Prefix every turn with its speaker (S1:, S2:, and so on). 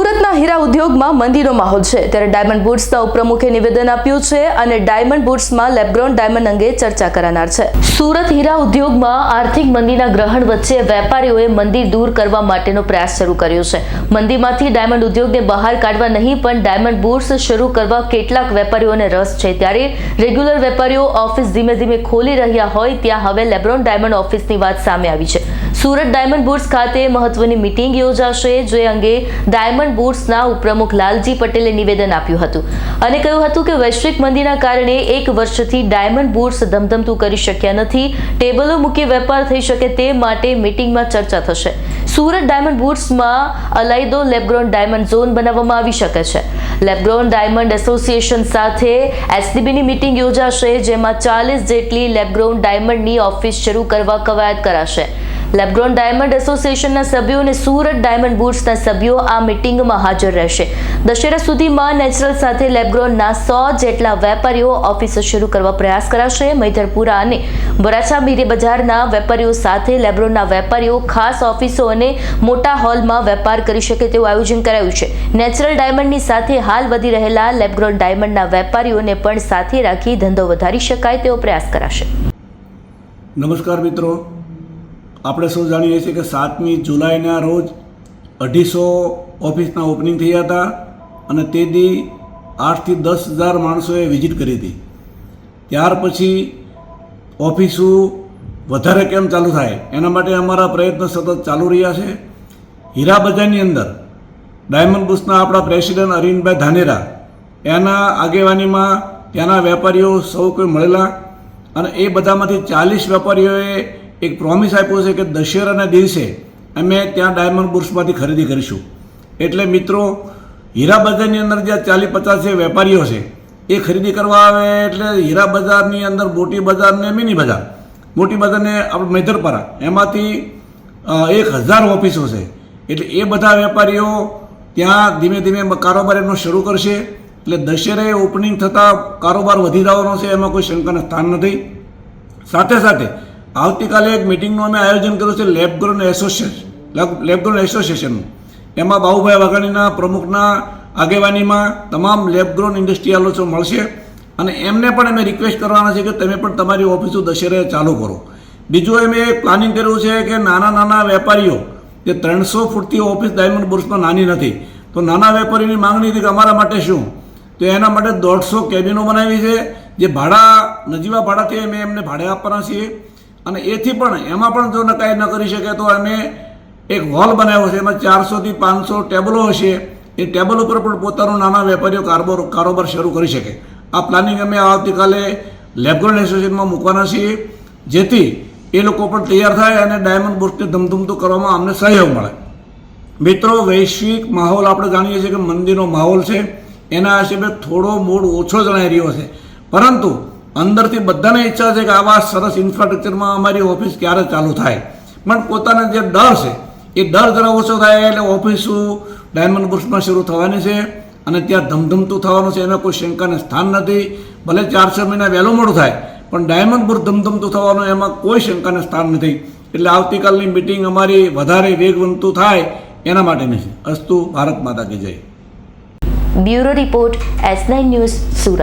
S1: સુરતના હીરા ઉદ્યોગમાં મંદીનો માહોલ છે. ત્યારે ડાયમંડ બુટ્સના ઉપપ્રમુખે નિવેદન આપ્યું છે અને ડાયમંડ બુટ્સમાં લેબગ્રોન ડાયમંડ અંગે ચર્ચા કરનાર છે. સુરત હીરા ઉદ્યોગમાં આર્થિક મંદીના ગ્રહણ વચ્ચે વેપારીઓએ મંદી દૂર કરવા માટેનો પ્રયાસ શરૂ કર્યો છે. મંદીમાંથી ડાયમંડ ઉદ્યોગને બહાર કાઢવા નહીં, પણ ડાયમંડ બુટ્સ શરૂ કરવા કેટલાક વેપારીઓને રસ છે. ત્યારે રેગ્યુલર વેપારીઓ ઓફિસ ધીમે ધીમે ખોલી રહ્યા હોય, ત્યાં હવે લેબ્રોન ડાયમંડ ઓફિસની વાત સામે આવી છે. સુરત ડાયમંડ બુટ્સ ખાતે મહત્વની મિટિંગ યોજાશે, જે અંગે ડાયમંડ બુટ્સના ઉપપ્રમુખ લાલજી પટેલે નિવેદન આપ્યું હતું અને કહ્યું હતું કે વૈશ્વિક મંદીના કારણે એક વર્ષથી ડાયમંડ બુટ્સ ધમધમતું કરી શક્યા નથી. ટેબલો મૂકી વેપાર થઈ શકે તે માટે મિટિંગમાં ચર્ચા થશે. સુરત ડાયમંડ બુટ્સમાં અલાયદો લેબગ્રોન ડાયમંડ ઝોન બનાવવામાં આવી શકે છે. લેબગ્રોન ડાયમંડ એસોસિએશન સાથે એસડીબીની મીટિંગ યોજાશે, જેમાં ચાલીસ જેટલી લેબગ્રોન ડાયમંડની ઓફિસ શરૂ કરવા કવાયત કરાશે. લેબગ્રોન ડાયમંડ એસોસિએશનના સભ્યો અને સુરત ડાયમંડ બુટ્સના સભ્યો આ મિટિંગમાં હાજર રહેશે. દશેરા સુધીમાં નેચરલ સાથે લેબગ્રોનના સો જેટલા વેપારીઓ ઓફિસો શરૂ કરવા પ્રયાસ કરાશે. મૈધરપુરા અને વરાછા મીરે બજારના વેપારીઓ સાથે લેબ્રોનના વેપારીઓ, ખાસ ઓફિસો અને મોટા હોલમાં વેપાર કરી શકે તેવું આયોજન કરાયું છે. નેચરલ ડાયમંડની સાથે હાલ વધી રહેલા લેબગ્રોન ડાયમંડના વેપારીઓને પણ સાથે રાખી ધંધો વધારી શકાય તેવો પ્રયાસ કરાશે.
S2: નમસ્કાર મિત્રો. આપણે સૌ જાણીએ છીએ કે સાતમી જુલાઈના રોજ અઢીસો ઓફિસના ઓપનિંગ થયા હતા અને તે દી આઠથી દસ હજાર માણસોએ વિઝિટ કરી હતી. ત્યાર પછી ઓફિસો વધારે કેમ ચાલુ થાય? એના માટે અમારા પ્રયત્ન સતત ચાલુ રહ્યા છે. હીરા બજારની અંદર ડાયમંડ બુસના આપણા પ્રેસિડેન્ટ અરવિંદભાઈ ધાનેરા, એના આગેવાનીમાં ત્યાંના વેપારીઓ સૌ કોઈ મળેલા અને એ બધામાંથી ચાલીસ વેપારીઓએ એક પ્રોમિસ આપ્યો છે કે દશેરાના દિવસે અમે ત્યાં ડાયમંડ બુર્સમાંથી ખરીદી કરીશું. એટલે મિત્રો, હીરા બજારની અંદર જે ચાલીસ પચાસ જે વેપારીઓ છે, એ ખરીદી કરવા આવે એટલે હીરા બજારની અંદર મોટી બજાર ને મિની બજાર. મોટી બજારને આપણે મેધરપરા, એમાંથી એક હજાર ઓફિસો છે. એટલે એ બધા વેપારીઓ ત્યાં ધીમે ધીમે કારોબાર એમનો શરૂ કરશે. એટલે દશેરે ઓપનિંગ થતાં કારોબાર વધી જવાનો છે, એમાં કોઈ શંકાનું સ્થાન નથી. સાથે સાથે આવતીકાલે એક મિટિંગનું અમે આયોજન કર્યું છે લેબગ્રોન એસોસિએશન લેબગ્રોન એસોસિએશનનું એમાં બાહુભાઈ વાઘાણીના પ્રમુખના આગેવાનીમાં તમામ લેબગ્રોન ઇન્ડસ્ટ્રીયાલો મળશે અને એમને પણ અમે રિક્વેસ્ટ કરવાના છે કે તમે પણ તમારી ઓફિસો દશેરે ચાલુ કરો. બીજું અમે પ્લાનિંગ કર્યું છે કે નાના નાના વેપારીઓ, જે ત્રણસો ફૂટથી ઓફિસ ડાયમંડ બુર્સમાં નાની નથી, તો નાના વેપારીની માંગણી હતી કે અમારા માટે શું? તો એના માટે દોઢસો કેબિનો બનાવી છે, જે ભાડા, નજીવા ભાડાથી અમે એમને ભાડે આપવાના છીએ. અને એથી પણ એમાં પણ જો નકાઈ ન કરી શકે તો અમે એક હોલ બનાવ્યો છે. એમાં ચારસોથી પાંચસો ટેબલો હશે. એ ટેબલ ઉપર પણ પોતાનો નાના વેપારીઓ કારોબાર કારોબાર શરૂ કરી શકે. આ પ્લાનિંગ અમે આવતીકાલે લેબગ્રોન એસોસિએશનમાં મૂકવાના છીએ. જેથી એ લોકો પણ તૈયાર થાય અને ડાયમંડ બુર્સને ધમધમતું કરવામાં અમને સહયોગ મળે. મિત્રો, વૈશ્વિક માહોલ આપણે જાણીએ છીએ કે મંદિરનો માહોલ છે. એના હિસાબે થોડો મૂડ ઓછો જણાઈ રહ્યો છે. પરંતુ અંદરથી બધાને ઈચ્છા છે કે આવા સરસ ઇન્ફ્રાસ્ટ્રક્ચરમાં અમારી ઓફિસ ક્યારે ચાલુ થાય. પણ પોતાના જે ડર છે, એ ડર જરા ઓછો થાય એટલે ઓફિસ ડાયમંડ બુર્સમાં શરૂ થવાની છે અને ત્યાં ધમધમતું થવાનું છે એમાં કોઈ શંકાને સ્થાન નથી. ભલે ચાર છ મહિના વહેલું મોડું થાય, પણ ડાયમંડ બુર્સ ધમધમતું થવાનું એમાં કોઈ શંકાને સ્થાન નથી. એટલે આવતીકાલની મિટિંગ અમારી વધારે વેગવંતું થાય એના માટેની છે. અસ્તુ ભારત માતા કે જય.
S1: Bureau report S nine news Surat.